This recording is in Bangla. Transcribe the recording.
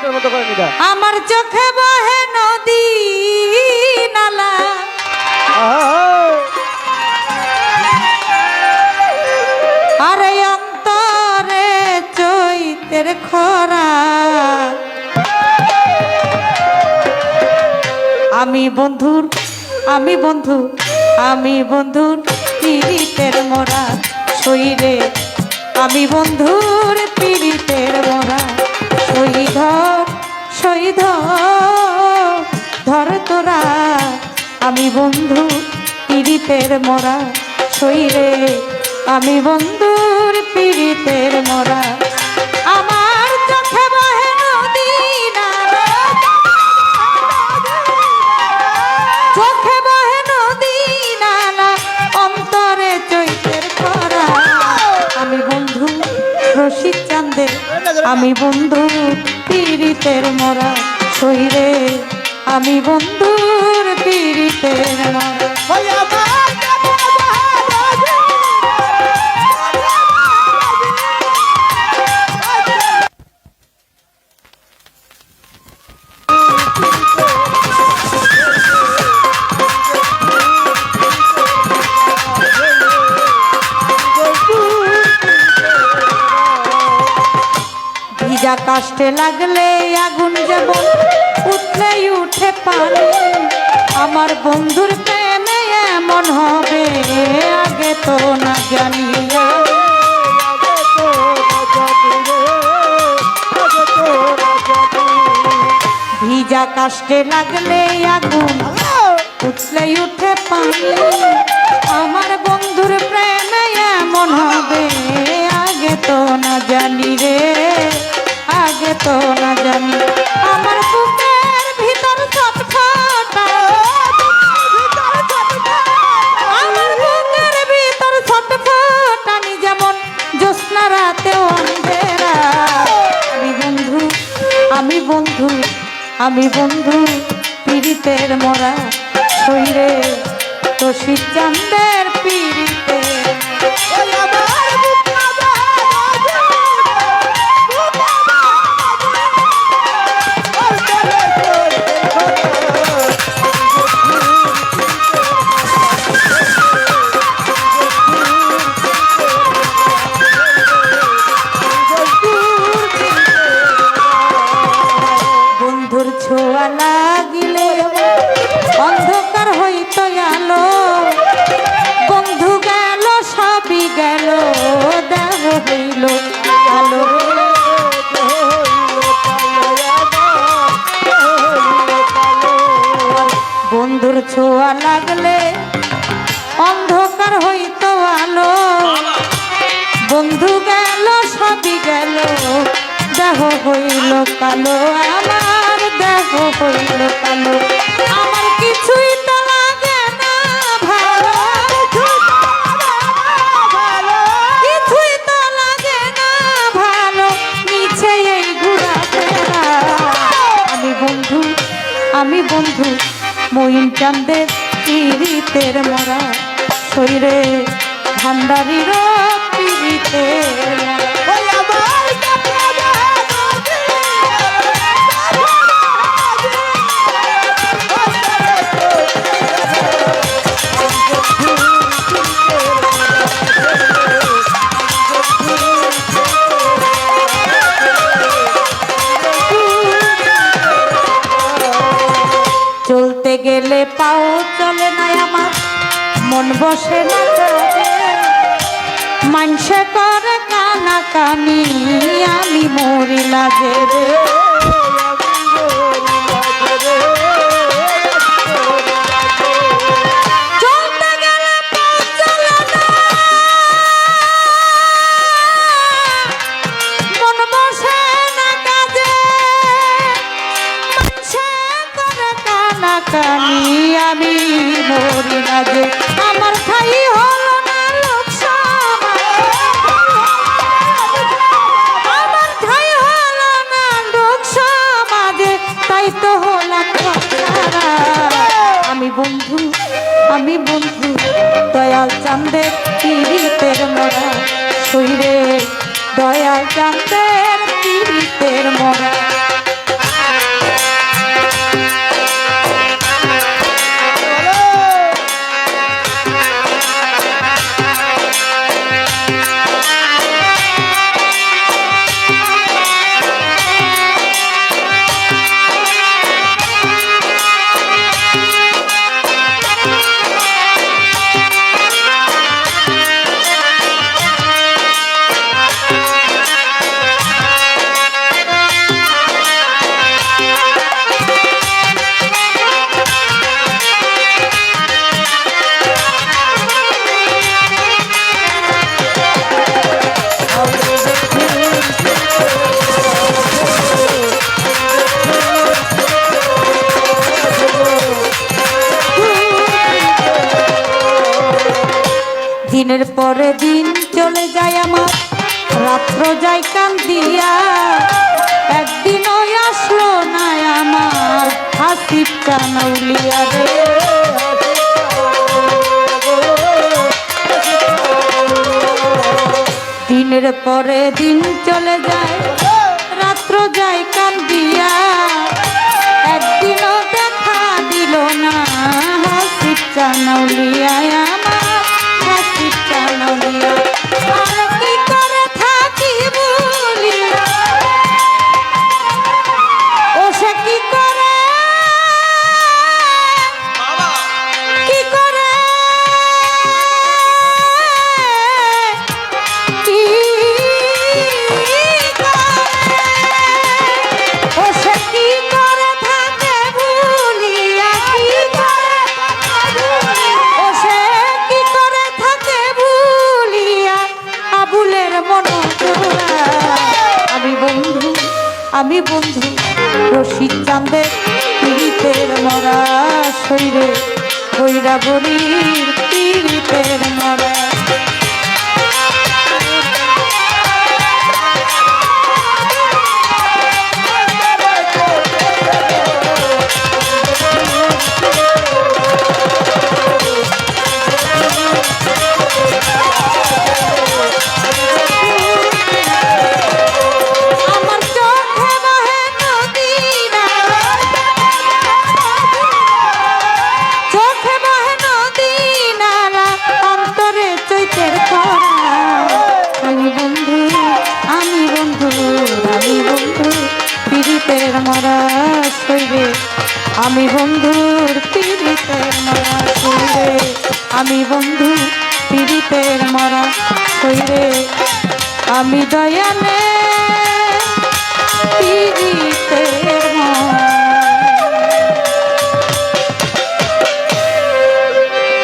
সিগারেটের মতো করে আমার চোখে বহে নদী নালা। আরে অন্তরে চৈতের খরা। আমি বন্ধুর, আমি বন্ধু, আমি বন্ধুর পীড়িতের মোরা। শরীরে আমি বন্ধুর পীড়িতের মোরা। শহীধর শহীদ ধর তোরা, আমি বন্ধু পীড়িতের মোরা। শরীরে আমি বন্ধুর পীড়িতের মোরা। আমার চোখে বহে নদী চোখে বহে নদী অন্তরে চৈতের খরা। আমি বন্ধু রশিদ চাঁদের আমি বন্ধু পীড়িতের মরা শরীরে আমি বন্ধুর পীড়িতের মোরা। কাষ্টে লাগলে আগুন যেমন উঠলেই উঠে পানি। আমার বন্ধুর প্রেমে এমন হবে, আগে তো না জানি ভিজা কাষ্টে লাগলে আগুন উঠলেই উঠে পানি। আমার বন্ধুর প্রেমে এমন হবে, আগে তো না জানি রে আগে তো না জানি। আমার বুকের ভিতর আমার বুকের ভিতর ছটফটানি যেমন জ্যোৎস্না রাতে অন্ধেরা। আমি বন্ধু আমি বন্ধু আমি বন্ধু পীড়িতের মরা শরীরে। তো চান্দের পীড়িতে। লাগিলে অন্ধকার হইতো আলো। বন্ধু গেল, সবই গেল, দেহ হইল, আলো বন্ধুর ছোঁয়া লাগলে অন্ধকার হইতো আলো। বন্ধু গেল, সবই গেল, দেহ হইল কালো আমার। দেহ হইল কালো আমার কিছুই ভালো। কিছুই ঘুরা আমি বন্ধু আমি বন্ধু মইন চান্দের পীড়িতের মরা। শরীরে ভান্ডারির পীড়িতের মরা। চলতে গেলে পাও চলে না আমার। মন বসে না মানসে করে কানা কানি আমি মরি লাগে রে। কানি আমি মরি না আমার ঠাই হলো না লোক আমার ঠাই হলো না লোক তাই তো হলাম আমি বন্ধু আমি বন্ধু, দয়াল চান্দের পীড়িতের মরা। শরীরে দয়াল চান্দের পীড়িতের মরা। দিনের পরে দিন চলে যায় আমার। রাত্র যায় কান্দিয়া একদিনও আসলো না আমার। হাসির টানউলিয়া রে। দিনের পরে দিন চলে যায়। রাত্র যায় কান্দিয়া একদিনও দেখা দিল না। হাসির টানউলিয়া আমি বন্ধু রশিদ চাঁদের পীড়িতের মরা শরীরে কইরা বলির পীড়িতের মরা আমি বন্ধুর পীড়িতের মরা কইরে আমি বন্ধু পীড়িতের মরা কইরে আমি দয়ালে পীড়িতের